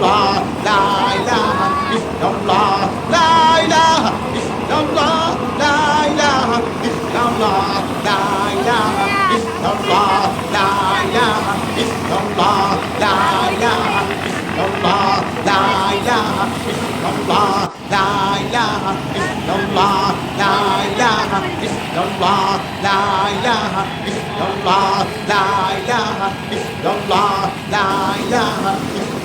la la la illallah la ilaha illallah la ilaha illallah la ilaha illallah la ilaha illallah la ilaha illallah la ilaha illallah la ilaha illallah la ilaha illallah la ilaha illallah la ilaha illallah la ilaha